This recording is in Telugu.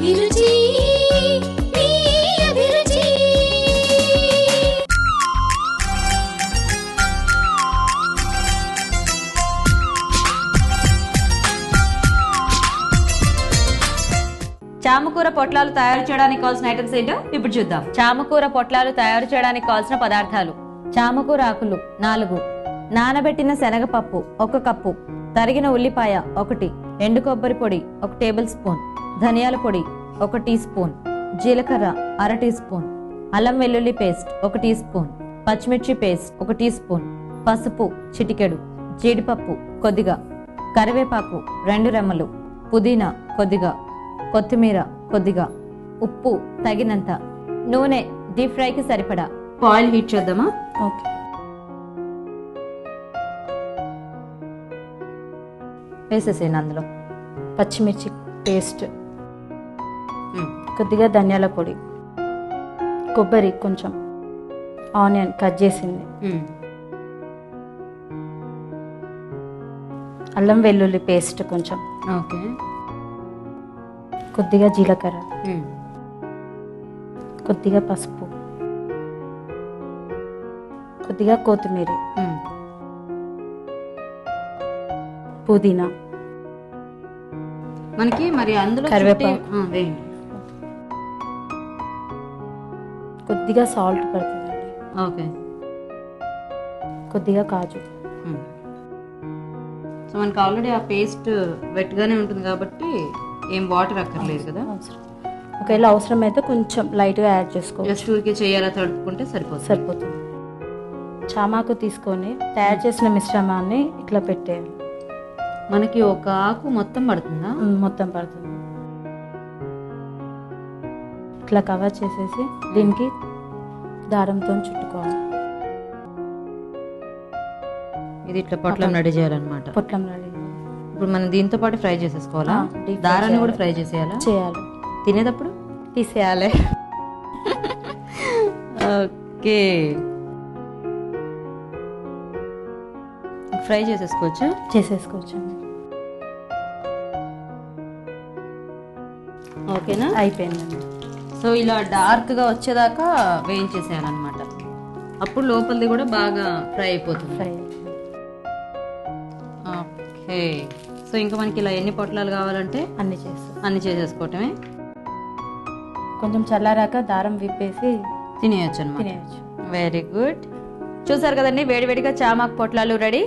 అభిరుచి చామకూర పొట్లాలు తయారు చేయడానికి కావాల్సిన ఐటమ్స్ ఏంటో ఇప్పుడు చూద్దాం. చామకూర పొట్లాలు తయారు చేయడానికి కావాల్సిన పదార్థాలు. చామకూర ఆకులు నాలుగు. నానబెట్టిన శనగపప్పు ఒక కప్పు. తరిగిన ఉల్లిపాయ ఒకటి. ఎండు కొబ్బరి పొడి ఒక టేబుల్ స్పూన్. ధనియాల పొడి ఒక టీ స్పూన్ జీలకర్ర అర టీ స్పూన్ అల్లం వెల్లుల్లి పేస్ట్ ఒక టీ స్పూన్ పచ్చిమిర్చి పేస్ట్ ఒక టీ స్పూన్ పసుపు చిటికెడు జీడిపప్పు కొద్దిగా కరివేపాకు రెండు రెమ్మలు పుదీనా కొద్దిగా కొత్తిమీర కొద్దిగా ఉప్పు తగినంత నూనె డీప్ ఫ్రైకి సరిపడా. ఆయిల్ హీట్ చేద్దామా? ఓకే. వేసేసేయండి అందులో. పచ్చిమిర్చి పేస్ట్ కొద్దిగా ధనియాల పొడి కొబ్బరి కొంచెం ఆనియన్ కట్ చేసింది. అల్లం వెల్లుల్లి పేస్ట్ కొంచెం. ఓకే. కొద్దిగా జీలకర్ర. కొద్దిగా పసుపు. కొద్దిగా కొత్తిమీర. పుదీనా. మనకి మరి అందులో కరివేపాకు. వేయండి. కొద్దిగా సాల్ట్ పడుతుందండి. ఓకే. కొద్దిగా కాజు. సో మనకి ఆల్రెడీ ఆ పేస్ట్ వెట్గానే ఉంటుంది కాబట్టి ఏం వాటర్ అక్కర్లేదు కదా? ఒకవేళ అవసరం అయితే కొంచెం లైట్గా యాడ్ చేసుకోవచ్చు. జస్ట్ ఊరికే చేయాలా తడుపుకుంటే సరిపోతుంది. సరిపోతుంది. చామాకు తీసుకొని తయారు చేసిన మిశ్రమాన్ని ఇట్లా పెట్టేయాలి మనకి ఒక ఆకు మొత్తం పడుతుందా? మొత్తం పడుతుంది. ఇట్లా కవర్ చేసేసి దీనికి దారంతో చుట్టుకోవాలి. ఇది ఇట్లా పొట్లం రెడీ చేయాలన్నమాట. పొట్లం రెడీ. ఇప్పుడు మనం దీంతో పాటు ఫ్రై చేసేసుకోవాలా? దారాన్ని కూడా. ఫ్రై చేసేయాలా? చేయాలి. తినేటప్పుడు? తీసేయాలి. ఓకే. ఫ్రై చేసేసుకోవచ్చా? చేసేసుకోవచ్చు. ఓకేనా? అయిపోయిందండి. సో ఇలా డార్క్గా వచ్చేదాకా వేయించేసేయాలన్నమాట అప్పుడు లోపలిది కూడా బాగా ఫ్రై అయిపోతుంది. ఫ్రై. ఓకే. సో ఇంకా మనకి ఇలా ఎన్ని పొట్లాలు కావాలంటే అన్ని చేస్తాం అన్ని చేసేసుకోవటమే? కొంచెం చల్లారాక దారం విప్పేసి తినేయచ్చు అనమాట తినేయచ్చు. వెరీ గుడ్ చూసారు కదండి వేడివేడిగా చామాకు పొట్లాలు రెడీ?